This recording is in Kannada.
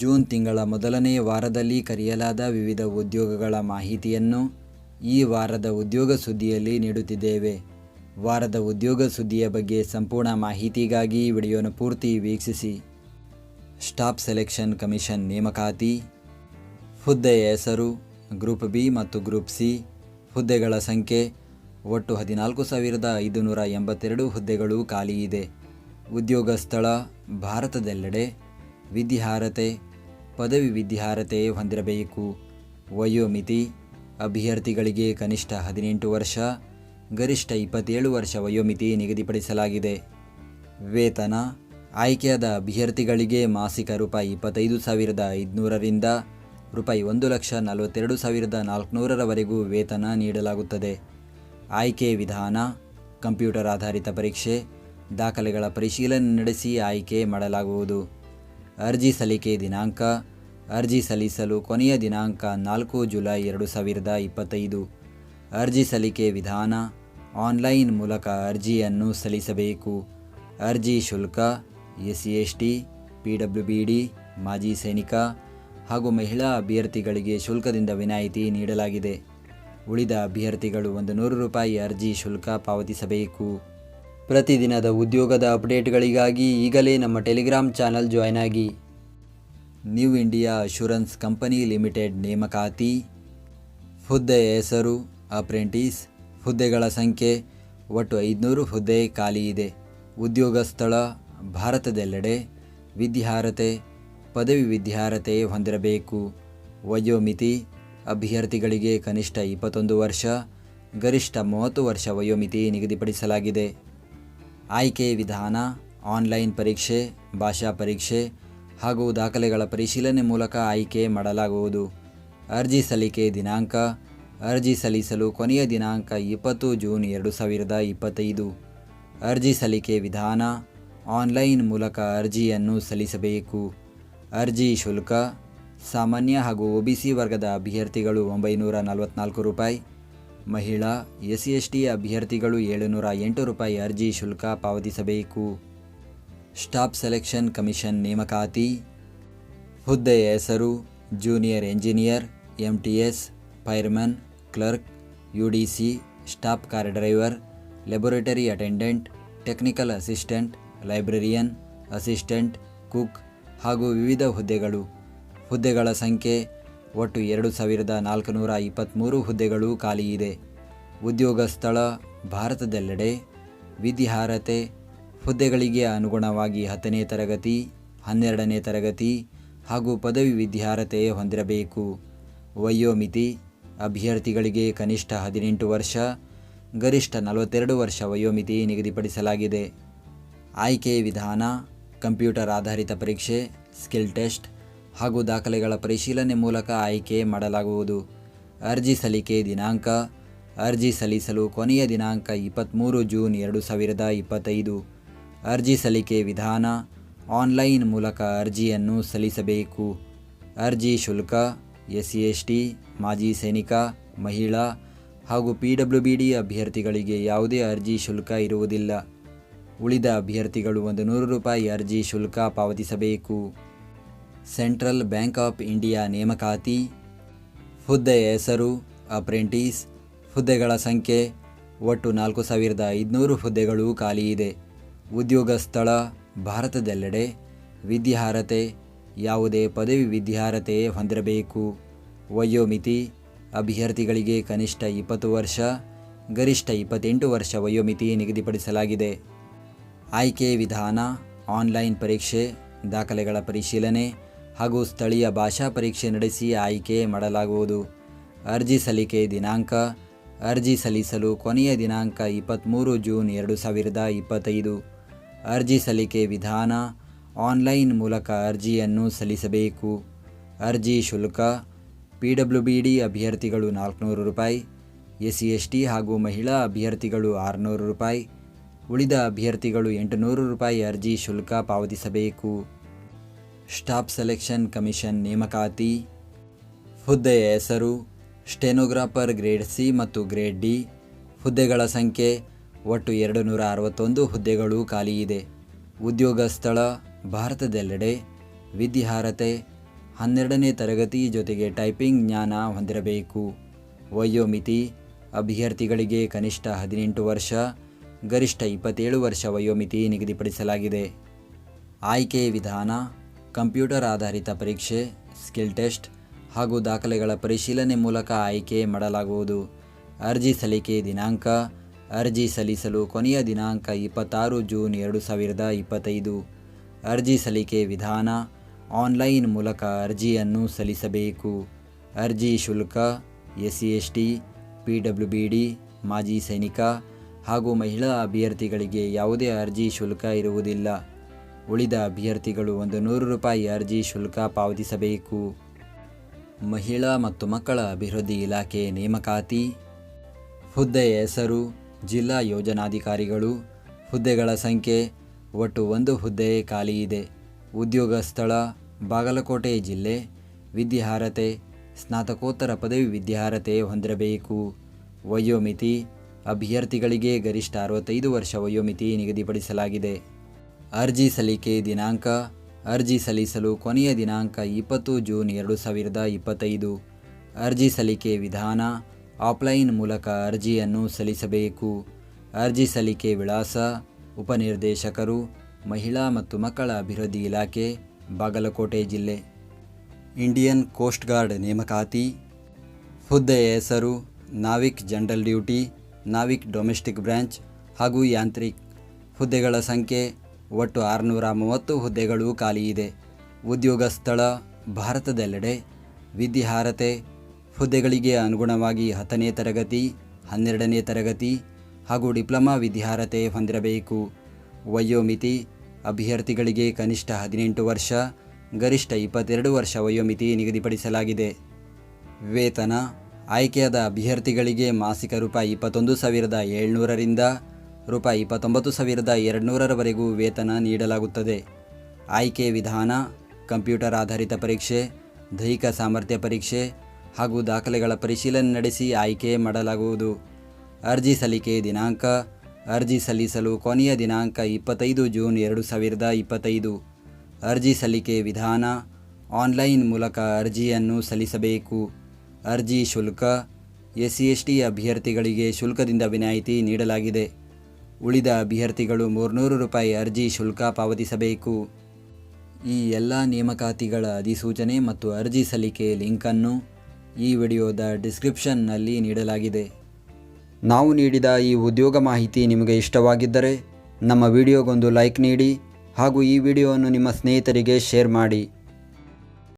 ಜೂನ್ ತಿಂಗಳ ಮೊದಲನೇ ವಾರದಲ್ಲಿ ಕರೆಯಲಾದ ವಿವಿಧ ಉದ್ಯೋಗಗಳ ಮಾಹಿತಿಯನ್ನು ಈ ವಾರದ ಉದ್ಯೋಗ ಸುದ್ದಿಯಲ್ಲಿ ನೀಡುತ್ತಿದ್ದೇವೆ. ವಾರದ ಉದ್ಯೋಗ ಸುದ್ದಿಯ ಬಗ್ಗೆ ಸಂಪೂರ್ಣ ಮಾಹಿತಿಗಾಗಿ ವಿಡಿಯೋನ ಪೂರ್ತಿ ವೀಕ್ಷಿಸಿ. ಸ್ಟಾಫ್ ಸೆಲೆಕ್ಷನ್ ಕಮಿಷನ್ ನೇಮಕಾತಿ ಹುದ್ದೆಯ ಹೆಸರು, ಗ್ರೂಪ್ ಬಿ ಮತ್ತು ಗ್ರೂಪ್ ಸಿ, ಹುದ್ದೆಗಳ ಸಂಖ್ಯೆ, ಒಟ್ಟು ಹದಿನಾಲ್ಕು ಸಾವಿರದ ಐದುನೂರ ಎಂಬತ್ತೆರಡು ಹುದ್ದೆಗಳು ಖಾಲಿ ಇದೆ. ಉದ್ಯೋಗ ಸ್ಥಳ ಭಾರತದೆಲ್ಲೆಡೆ, ವಿದ್ಯಾರ್ಹತೆ ಪದವಿ ವಿದ್ಯಾರ್ಹತೆ ಹೊಂದಿರಬೇಕು. ವಯೋಮಿತಿ, ಅಭ್ಯರ್ಥಿಗಳಿಗೆ ಕನಿಷ್ಠ ಹದಿನೆಂಟು ವರ್ಷ, ಗರಿಷ್ಠ ಇಪ್ಪತ್ತೇಳು ವರ್ಷ ವಯೋಮಿತಿ ನಿಗದಿಪಡಿಸಲಾಗಿದೆ. ವೇತನ, ಆಯ್ಕೆಯಾದ ಅಭ್ಯರ್ಥಿಗಳಿಗೆ ಮಾಸಿಕ ರೂಪಾಯಿ ಇಪ್ಪತ್ತೈದು ಸಾವಿರದ ಐದುನೂರರಿಂದ ರೂಪಾಯಿ ಒಂದು ಲಕ್ಷ ನಲವತ್ತೆರಡು ಸಾವಿರದ ನಾಲ್ಕುನೂರರವರೆಗೂ ವೇತನ ನೀಡಲಾಗುತ್ತದೆ. ಆಯ್ಕೆ ವಿಧಾನ, ಕಂಪ್ಯೂಟರ್ ಆಧಾರಿತ ಪರೀಕ್ಷೆ, ದಾಖಲೆಗಳ ಪರಿಶೀಲನೆ ನಡೆಸಿ ಆಯ್ಕೆ ಮಾಡಲಾಗುವುದು. ಅರ್ಜಿ ಸಲ್ಲಿಕೆ ದಿನಾಂಕ ಅರ್ಜಿ ಸಲ್ಲಿಸಲು ಕೊನೆಯ ದಿನಾಂಕ ನಾಲ್ಕು ಜುಲೈ ಎರಡು ಸಾವಿರದ ಇಪ್ಪತ್ತೈದು. ಅರ್ಜಿ ಸಲ್ಲಿಕೆ ವಿಧಾನ, ಆನ್ಲೈನ್ ಮೂಲಕ ಅರ್ಜಿಯನ್ನು ಸಲ್ಲಿಸಬೇಕು. ಅರ್ಜಿ ಶುಲ್ಕ S C S T P W B D, ಮಾಜಿ ಸೈನಿಕ ಹಾಗೂ ಮಹಿಳಾ ಅಭ್ಯರ್ಥಿಗಳಿಗೆ ಶುಲ್ಕದಿಂದ ವಿನಾಯಿತಿ ನೀಡಲಾಗಿದೆ. ಉಳಿದ ಅಭ್ಯರ್ಥಿಗಳು ಒಂದು ನೂರು ರೂಪಾಯಿ ಅರ್ಜಿ ಶುಲ್ಕ ಪಾವತಿಸಬೇಕು. ಪ್ರತಿದಿನದ ಉದ್ಯೋಗದ ಅಪ್ಡೇಟ್ಗಳಿಗಾಗಿ ಈಗಲೇ ನಮ್ಮ ಟೆಲಿಗ್ರಾಮ್ ಚಾನಲ್ ಜಾಯ್ನ್ ಆಗಿ. New India Assurance company limited ನೇಮಕಾತಿ ಹುದ್ದೆಯ ಹೆಸರು, ಅಪ್ರೆಂಟಿಸ್, ಹುದ್ದೆಗಳ ಸಂಖ್ಯೆ, ಒಟ್ಟು ಐದುನೂರು ಹುದ್ದೆ ಖಾಲಿ ಇದೆ. ಉದ್ಯೋಗ ಸ್ಥಳ, ಭಾರತದೆಲ್ಲೆಡೆ ವಿದ್ಯಾರ್ಹತೆ, ಪದವಿ ವಿದ್ಯಾರ್ಹತೆ ಹೊಂದಿರಬೇಕು. ವಯೋಮಿತಿ, ಅಭ್ಯರ್ಥಿಗಳಿಗೆ ಕನಿಷ್ಠ ಇಪ್ಪತ್ತೊಂದು ವರ್ಷ, ಗರಿಷ್ಠ ಮೂವತ್ತು ವರ್ಷ ವಯೋಮಿತಿ ನಿಗದಿಪಡಿಸಲಾಗಿದೆ. ಆಯ್ಕೆ ವಿಧಾನ, ಆನ್ಲೈನ್ ಪರೀಕ್ಷೆ, ಭಾಷಾ ಪರೀಕ್ಷೆ ಹಾಗೂ ದಾಖಲೆಗಳ ಪರಿಶೀಲನೆ ಮೂಲಕ ಆಯ್ಕೆ ಮಾಡಲಾಗುವುದು. ಅರ್ಜಿ ಸಲ್ಲಿಕೆ ದಿನಾಂಕ. ಅರ್ಜಿ ಸಲ್ಲಿಸಲು ಕೊನೆಯ ದಿನಾಂಕ ಇಪ್ಪತ್ತು ಜೂನ್ ಎರಡು ಸಾವಿರದ ಇಪ್ಪತ್ತೈದು. ಅರ್ಜಿ ಸಲ್ಲಿಕೆ ವಿಧಾನ. ಆನ್ಲೈನ್ ಮೂಲಕ ಅರ್ಜಿಯನ್ನು ಸಲ್ಲಿಸಬೇಕು. ಅರ್ಜಿ ಶುಲ್ಕ. ಸಾಮಾನ್ಯ ಹಾಗೂ ಒ ಬಿ ಸಿ ವರ್ಗದ ಅಭ್ಯರ್ಥಿಗಳು ಒಂಬೈನೂರ ನಲವತ್ನಾಲ್ಕು ರೂಪಾಯಿ. ಮಹಿಳಾ ಎಸ್ ಸಿ ಎಸ್ ಟಿ ಅಭ್ಯರ್ಥಿಗಳು ಏಳುನೂರ ಎಂಟು ರೂಪಾಯಿ ಅರ್ಜಿ ಶುಲ್ಕ ಪಾವತಿಸಬೇಕು. ಸ್ಟಾಫ್ ಸೆಲೆಕ್ಷನ್ ಕಮಿಷನ್ ನೇಮಕಾತಿ ಹುದ್ದೆಯ ಹೆಸರು, junior engineer M T S fireman, clerk U D C staff car driver laboratory attendant, technical assistant, librarian, assistant, cook ಹಾಗೂ ವಿವಿಧ ಹುದ್ದೆಗಳು. ಹುದ್ದೆಗಳ ಸಂಖ್ಯೆ, ಒಟ್ಟು ಎರಡು ಸಾವಿರದ ನಾಲ್ಕುನೂರ ಇಪ್ಪತ್ತ್ಮೂರು ಹುದ್ದೆಗಳು ಖಾಲಿ ಇದೆ. ಉದ್ಯೋಗ ಸ್ಥಳ ಭಾರತದೆಲ್ಲೆಡೆ ವಿದ್ಯಾರ್ಹತೆ ಹುದ್ದೆಗಳಿಗೆ ಅನುಗುಣವಾಗಿ ಹತ್ತನೇ ತರಗತಿ, ಹನ್ನೆರಡನೇ ತರಗತಿ ಹಾಗೂ ಪದವಿ ವಿದ್ಯಾರ್ಹತೆ ಹೊಂದಿರಬೇಕು. ವಯೋಮಿತಿ, ಅಭ್ಯರ್ಥಿಗಳಿಗೆ ಕನಿಷ್ಠ ಹದಿನೆಂಟು ವರ್ಷ, ಗರಿಷ್ಠ ನಲವತ್ತೆರಡು ವರ್ಷ ವಯೋಮಿತಿ ನಿಗದಿಪಡಿಸಲಾಗಿದೆ. ಆಯ್ಕೆ ವಿಧಾನ, ಕಂಪ್ಯೂಟರ್ ಆಧಾರಿತ ಪರೀಕ್ಷೆ, ಸ್ಕಿಲ್ ಟೆಸ್ಟ್ ಹಾಗೂ ದಾಖಲೆಗಳ ಪರಿಶೀಲನೆ ಮೂಲಕ ಆಯ್ಕೆ ಮಾಡಲಾಗುವುದು. ಅರ್ಜಿ ಸಲ್ಲಿಕೆ ದಿನಾಂಕ, ಅರ್ಜಿ ಸಲ್ಲಿಸಲು ಕೊನೆಯ ದಿನಾಂಕ ಇಪ್ಪತ್ತ್ಮೂರು ಜೂನ್ ಎರಡು ಸಾವಿರದ ಇಪ್ಪತ್ತೈದು. ಅರ್ಜಿ ಸಲ್ಲಿಕೆ ವಿಧಾನ, ಆನ್ಲೈನ್ ಮೂಲಕ ಅರ್ಜಿಯನ್ನು ಸಲ್ಲಿಸಬೇಕು. ಅರ್ಜಿ ಶುಲ್ಕ ಎಸ್ ಸಿ ಎಸ್ ಟಿ ಮಾಜಿ ಸೈನಿಕ, ಮಹಿಳಾ ಹಾಗೂ ಪಿ ಡಬ್ಲ್ಯೂ ಬಿ ಡಿ ಅಭ್ಯರ್ಥಿಗಳಿಗೆ ಯಾವುದೇ ಅರ್ಜಿ ಶುಲ್ಕ ಇರುವುದಿಲ್ಲ. ಉಳಿದ ಅಭ್ಯರ್ಥಿಗಳು ಒಂದು ನೂರು ರೂಪಾಯಿ ಅರ್ಜಿ ಶುಲ್ಕ ಪಾವತಿಸಬೇಕು. ಸೆಂಟ್ರಲ್ ಬ್ಯಾಂಕ್ ಆಫ್ ಇಂಡಿಯಾ ನೇಮಕಾತಿ ಹುದ್ದೆಯ ಹೆಸರು, ಅಪ್ರೆಂಟಿಸ್, ಹುದ್ದೆಗಳ ಸಂಖ್ಯೆ, ಒಟ್ಟು ನಾಲ್ಕು ಸಾವಿರದ ಐದುನೂರು ಹುದ್ದೆಗಳು ಖಾಲಿ ಇದೆ. ಉದ್ಯೋಗ ಸ್ಥಳ ಭಾರತದೆಲ್ಲೆಡೆ ವಿದ್ಯಾರ್ಹತೆ, ಯಾವುದೇ ಪದವಿ ವಿದ್ಯಾರ್ಹತೆ ಹೊಂದಿರಬೇಕು. ವಯೋಮಿತಿ, ಅಭ್ಯರ್ಥಿಗಳಿಗೆ ಕನಿಷ್ಠ ಇಪ್ಪತ್ತು ವರ್ಷ, ಗರಿಷ್ಠ ಇಪ್ಪತ್ತೆಂಟು ವರ್ಷ ವಯೋಮಿತಿ ನಿಗದಿಪಡಿಸಲಾಗಿದೆ. ಆಯ್ಕೆ ವಿಧಾನ, ಆನ್ಲೈನ್ ಪರೀಕ್ಷೆ, ದಾಖಲೆಗಳ ಪರಿಶೀಲನೆ ಹಾಗೂ ಸ್ಥಳೀಯ ಭಾಷಾ ಪರೀಕ್ಷೆ ನಡೆಸಿ ಆಯ್ಕೆ ಮಾಡಲಾಗುವುದು. ಅರ್ಜಿ ಸಲ್ಲಿಕೆ ದಿನಾಂಕ, ಅರ್ಜಿ ಸಲ್ಲಿಸಲು ಕೊನೆಯ ದಿನಾಂಕ ಇಪ್ಪತ್ತ್ಮೂರು ಜೂನ್ ಎರಡು ಸಾವಿರದ ಇಪ್ಪತ್ತೈದು. ಅರ್ಜಿ ಸಲ್ಲಿಕೆ ವಿಧಾನ, ಆನ್ಲೈನ್ ಮೂಲಕ ಅರ್ಜಿಯನ್ನು ಸಲ್ಲಿಸಬೇಕು. ಅರ್ಜಿ ಶುಲ್ಕ, ಪಿ ಡಬ್ಲ್ಯೂ ಬಿ ಡಿ ಅಭ್ಯರ್ಥಿಗಳು ನಾಲ್ಕುನೂರು ರೂಪಾಯಿ ಎಸ್ ಸಿ ಎಸ್ ಟಿ ಹಾಗೂ ಮಹಿಳಾ ಅಭ್ಯರ್ಥಿಗಳು ಆರುನೂರು ರೂಪಾಯಿ, ಉಳಿದ ಅಭ್ಯರ್ಥಿಗಳು ಎಂಟುನೂರು ರೂಪಾಯಿ ಅರ್ಜಿ ಶುಲ್ಕ ಪಾವತಿಸಬೇಕು. ಸ್ಟಾಫ್ ಸೆಲೆಕ್ಷನ್ ಕಮಿಷನ್ ನೇಮಕಾತಿ. ಹುದ್ದೆಯ ಹೆಸರು, ಸ್ಟೆನೋಗ್ರಾಫರ್ ಗ್ರೇಡ್ ಸಿ ಮತ್ತು ಗ್ರೇಡ್ ಡಿ. ಹುದ್ದೆಗಳ ಸಂಖ್ಯೆ ಒಟ್ಟು ಎರಡು ನೂರ ಅರವತ್ತೊಂದು ಹುದ್ದೆಗಳು ಖಾಲಿ ಇದೆ. ಉದ್ಯೋಗ ಸ್ಥಳ ಭಾರತದೆಲ್ಲೆಡೆ, ವಿದ್ಯಾರ್ಹತೆ ಹನ್ನೆರಡನೇ ತರಗತಿ ಜೊತೆಗೆ ಟೈಪಿಂಗ್ ಜ್ಞಾನ ಹೊಂದಿರಬೇಕು. ವಯೋಮಿತಿ, ಅಭ್ಯರ್ಥಿಗಳಿಗೆ ಕನಿಷ್ಠ ಹದಿನೆಂಟು ವರ್ಷ, ಗರಿಷ್ಠ ಇಪ್ಪತ್ತೇಳು ವರ್ಷ ವಯೋಮಿತಿ ನಿಗದಿಪಡಿಸಲಾಗಿದೆ. ಆಯ್ಕೆ ವಿಧಾನ, ಕಂಪ್ಯೂಟರ್ ಆಧಾರಿತ ಪರೀಕ್ಷೆ, ಸ್ಕಿಲ್ ಟೆಸ್ಟ್ ಹಾಗೂ ದಾಖಲೆಗಳ ಪರಿಶೀಲನೆ ಮೂಲಕ ಆಯ್ಕೆ ಮಾಡಲಾಗುವುದು. ಅರ್ಜಿ ಸಲ್ಲಿಕೆ ದಿನಾಂಕ ಅರ್ಜಿ ಸಲ್ಲಿಸಲು ಕೊನೆಯ ದಿನಾಂಕ ಇಪ್ಪತ್ತಾರು ಜೂನ್ ಎರಡು ಸಾವಿರದ ಇಪ್ಪತ್ತೈದು. ಅರ್ಜಿ ಸಲ್ಲಿಕೆ ವಿಧಾನ, ಆನ್ಲೈನ್ ಮೂಲಕ ಅರ್ಜಿಯನ್ನು ಸಲ್ಲಿಸಬೇಕು. ಅರ್ಜಿ ಶುಲ್ಕ S C S T P W B D, ಮಾಜಿ ಸೈನಿಕ ಹಾಗೂ ಮಹಿಳಾ ಅಭ್ಯರ್ಥಿಗಳಿಗೆ ಯಾವುದೇ ಅರ್ಜಿ ಶುಲ್ಕ ಇರುವುದಿಲ್ಲ. ಉಳಿದ ಅಭ್ಯರ್ಥಿಗಳು ಒಂದು ನೂರು ರೂಪಾಯಿ ಅರ್ಜಿ ಶುಲ್ಕ ಪಾವತಿಸಬೇಕು. ಮಹಿಳಾ ಮತ್ತು ಮಕ್ಕಳ ಅಭಿವೃದ್ಧಿ ಇಲಾಖೆ ನೇಮಕಾತಿ ಹುದ್ದೆಯ ಹೆಸರು ಜಿಲ್ಲಾ ಯೋಜನಾಧಿಕಾರಿಗಳು, ಹುದ್ದೆಗಳ ಸಂಖ್ಯೆ, ಒಟ್ಟು ಒಂದು ಹುದ್ದೆ ಖಾಲಿ ಇದೆ. ಉದ್ಯೋಗ ಸ್ಥಳ, ಬಾಗಲಕೋಟೆ ಜಿಲ್ಲೆ, ವಿದ್ಯಾರ್ಹತೆ, ಸ್ನಾತಕೋತ್ತರ ಪದವಿ ವಿದ್ಯಾರ್ಹತೆ ಹೊಂದಿರಬೇಕು. ವಯೋಮಿತಿ, ಅಭ್ಯರ್ಥಿಗಳಿಗೆ ಗರಿಷ್ಠ ಅರವತ್ತೈದು ವರ್ಷ ವಯೋಮಿತಿ ನಿಗದಿಪಡಿಸಲಾಗಿದೆ. ಅರ್ಜಿ ಸಲ್ಲಿಕೆ ದಿನಾಂಕ, ಅರ್ಜಿ ಸಲ್ಲಿಸಲು ಕೊನೆಯ ದಿನಾಂಕ ಇಪ್ಪತ್ತು ಜೂನ್ ಎರಡು ಸಾವಿರದ ಇಪ್ಪತ್ತೈದು. ಅರ್ಜಿ ಸಲ್ಲಿಕೆ ವಿಧಾನ ಆಫ್ಲೈನ್ ಮೂಲಕ ಅರ್ಜಿಯನ್ನು ಸಲ್ಲಿಸಬೇಕು. ಅರ್ಜಿ ಸಲ್ಲಿಕೆ ವಿಳಾಸ, ಉಪನಿರ್ದೇಶಕರು, ಮಹಿಳಾ ಮತ್ತು ಮಕ್ಕಳ ಅಭಿವೃದ್ಧಿ ಇಲಾಖೆ, ಬಾಗಲಕೋಟೆ ಜಿಲ್ಲೆ. ಇಂಡಿಯನ್ ಕೋಸ್ಟ್ ಗಾರ್ಡ್ ನೇಮಕಾತಿ ಹುದ್ದೆಯ ಹೆಸರು, Navik general duty, Navik domestic branch ಹಾಗೂ ಯಾಂತ್ರಿಕ್. ಹುದ್ದೆಗಳ ಸಂಖ್ಯೆ, ಒಟ್ಟು ಆರುನೂರ ಮೂವತ್ತು ಹುದ್ದೆಗಳು ಖಾಲಿ ಇದೆ. ಉದ್ಯೋಗ ಸ್ಥಳ, ಭಾರತದೆಲ್ಲೆಡೆ. ವಿದ್ಯಾರ್ಹತೆ ಹುದ್ದೆಗಳಿಗೆ ಅನುಗುಣವಾಗಿ ಹತ್ತನೇ ತರಗತಿ, ಹನ್ನೆರಡನೇ ತರಗತಿ ಹಾಗೂ ಡಿಪ್ಲೊಮಾ ವಿದ್ಯಾರ್ಹತೆ ಹೊಂದಿರಬೇಕು. ವಯೋಮಿತಿ, ಅಭ್ಯರ್ಥಿಗಳಿಗೆ ಕನಿಷ್ಠ ಹದಿನೆಂಟು ವರ್ಷ, ಗರಿಷ್ಠ ಇಪ್ಪತ್ತೆರಡು ವರ್ಷ ವಯೋಮಿತಿ ನಿಗದಿಪಡಿಸಲಾಗಿದೆ. ವೇತನ, ಆಯ್ಕೆಯಾದ ಅಭ್ಯರ್ಥಿಗಳಿಗೆ ಮಾಸಿಕ ರೂಪಾಯಿ ಇಪ್ಪತ್ತೊಂದು ಸಾವಿರದ ಏಳ್ನೂರರಿಂದ ರೂಪಾಯಿ ಇಪ್ಪತ್ತೊಂಬತ್ತು ಸಾವಿರದ ಎರಡುನೂರರವರೆಗೂ ವೇತನ ನೀಡಲಾಗುತ್ತದೆ. ಆಯ್ಕೆ ವಿಧಾನ, ಕಂಪ್ಯೂಟರ್ ಆಧಾರಿತ ಪರೀಕ್ಷೆ, ದೈಹಿಕ ಸಾಮರ್ಥ್ಯ ಪರೀಕ್ಷೆ ಹಾಗೂ ದಾಖಲೆಗಳ ಪರಿಶೀಲನೆ ನಡೆಸಿ ಆಯ್ಕೆ ಮಾಡಲಾಗುವುದು. ಅರ್ಜಿ ಸಲ್ಲಿಕೆ ದಿನಾಂಕ, ಅರ್ಜಿ ಸಲ್ಲಿಸಲು ಕೊನೆಯ ದಿನಾಂಕ ಇಪ್ಪತ್ತೈದು ಜೂನ್ ಎರಡು ಸಾವಿರದ ಇಪ್ಪತ್ತೈದು. ಅರ್ಜಿ ಸಲ್ಲಿಕೆ ವಿಧಾನ, ಆನ್ಲೈನ್ ಮೂಲಕ ಅರ್ಜಿಯನ್ನು ಸಲ್ಲಿಸಬೇಕು. ಅರ್ಜಿ ಶುಲ್ಕ ಎಸ್ ಸಿ ಎಸ್ ಟಿ ಅಭ್ಯರ್ಥಿಗಳಿಗೆ ಶುಲ್ಕದಿಂದ ವಿನಾಯಿತಿ ನೀಡಲಾಗಿದೆ. ಉಳಿದ ಅಭ್ಯರ್ಥಿಗಳು ಮೂರ್ನೂರು ರೂಪಾಯಿ ಅರ್ಜಿ ಶುಲ್ಕ ಪಾವತಿಸಬೇಕು. ಈ ಎಲ್ಲ ನೇಮಕಾತಿಗಳ ಅಧಿಸೂಚನೆ ಮತ್ತು ಅರ್ಜಿ ಸಲ್ಲಿಕೆ ಲಿಂಕನ್ನು ಈ ವಿಡಿಯೋದ ಡಿಸ್ಕ್ರಿಪ್ಷನ್ನಲ್ಲಿ ನೀಡಲಾಗಿದೆ. ನಾವು ನೀಡಿದ ಈ ಉದ್ಯೋಗ ಮಾಹಿತಿ ನಿಮಗೆ ಇಷ್ಟವಾಗಿದ್ದರೆ ನಮ್ಮ ವಿಡಿಯೋಗೊಂದು ಲೈಕ್ ನೀಡಿ ಹಾಗೂ ಈ ವಿಡಿಯೋವನ್ನು ನಿಮ್ಮ ಸ್ನೇಹಿತರಿಗೆ ಶೇರ್ ಮಾಡಿ.